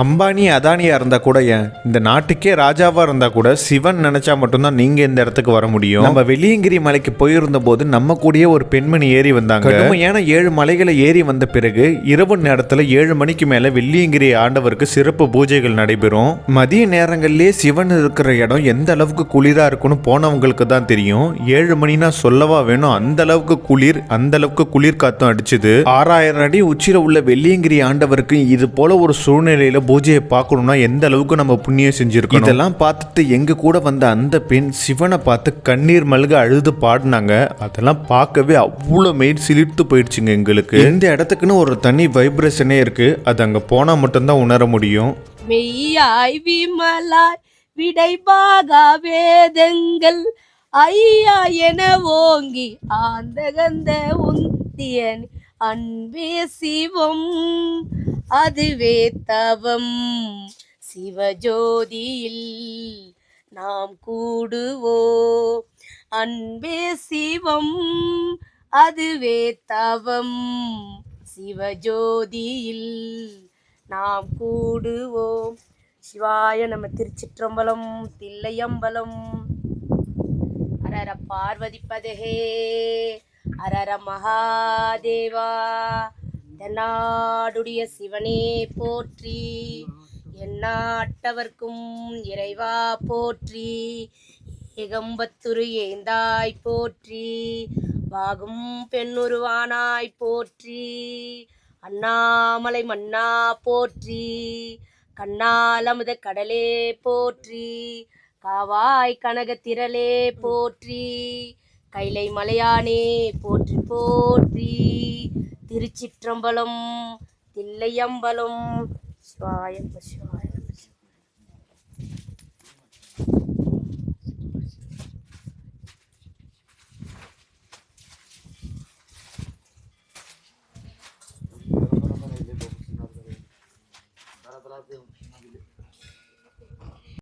அம்பானி அதானியாக இருந்தால் கூட ஏன்? இந்த நாட்டுக்கே ராஜாவாக இருந்தால் கூட சிவன் நினச்சா மட்டும்தான் நீங்கள் இந்த இடத்துக்கு வர முடியும். நம்ம வெள்ளியங்கிரி மலைக்கு போயிருந்த போது நம்ம கூடயே ஒரு பெண்மணி ஏறி வந்தாங்க. கடுமையான ஏழு மலைகளை ஏறி வந்த பிறகு இரவு நேரத்தில் ஏழு மணிக்கு மேலே வெள்ளியங்கிரி ஆண்டவருக்கு சிறப்பு பூஜைகள் நடைபெறும். மதிய நேரங்களிலே சிவன் இருக்கிற இடம் எந்த அளவுக்கு குளிராக இருக்கும்னு போனவங்களுக்கு தான் தெரியும். ஏழு மணினா சொல்லவா வேணும்? அந்த அளவுக்கு குளிர் அந்த அளவுக்கு குளிர் காத்தும் அடிச்சுது. ஆறாயிரம் அடி உச்சியில் உள்ள வெள்ளியங்கிரி ஆண்டவருக்கு இது போல ஒரு சூழ்நிலையில் பூஜையை பார்க்கணும்னா எந்த அளவுக்கு நம்ம புண்ணியம் செஞ்சிருக்கோம் இதெல்லாம் பார்த்துட்டு எங்க கூட வந்த அந்த பெண் சிவனை பார்த்து கண்ணீர் மல்க அழுது பாடினாங்க. அதெல்லாம் பார்க்கவே அவ்வளோ மெயின் சிலிர்த்து போயிடுச்சுங்க எங்களுக்கு. இந்த இடத்துக்குன்னு ஒரு தனி வைப்ரேஷனே இருக்கு. அது அங்க போனா மட்டும்தான் உணர முடியும். மெய்யாய் விமலாய் விடைபாகா வேதங்கள். ஐயா என ஓங்கி ஆந்தகந்த உந்தியன் அன்பே சிவம். அதுவே தவம். சிவஜோதியில் நாம் கூடுவோம் அன்பே சிவம் அதுவே தவம். சிவஜோதியில் நாம் கூடுவோம் சிவாய நம்ம திருச்சிற்றம்பலம் தில்லையம்பலம். அரர பார்வதி பதகே அரர மகாதேவா. தென்னாடுடைய சிவனே போற்றி. எந்நாட்டவர்க்கும் இறைவா போற்றி. ஏகம்பத்துரு ஏந்தாய் போற்றி. வாகும் பெண்ணுருவானாய் போற்றி. அண்ணாமலை மன்னா போற்றி. கண்ணாலமுத கடலே போற்றி. காவாய் கனகத்திரளே போற்றி. கைலை மலையானே போற்றி போற்றி. திருச்சிற்றம்பலம் தில்லையம்பலம் சிவாய நம Gracias.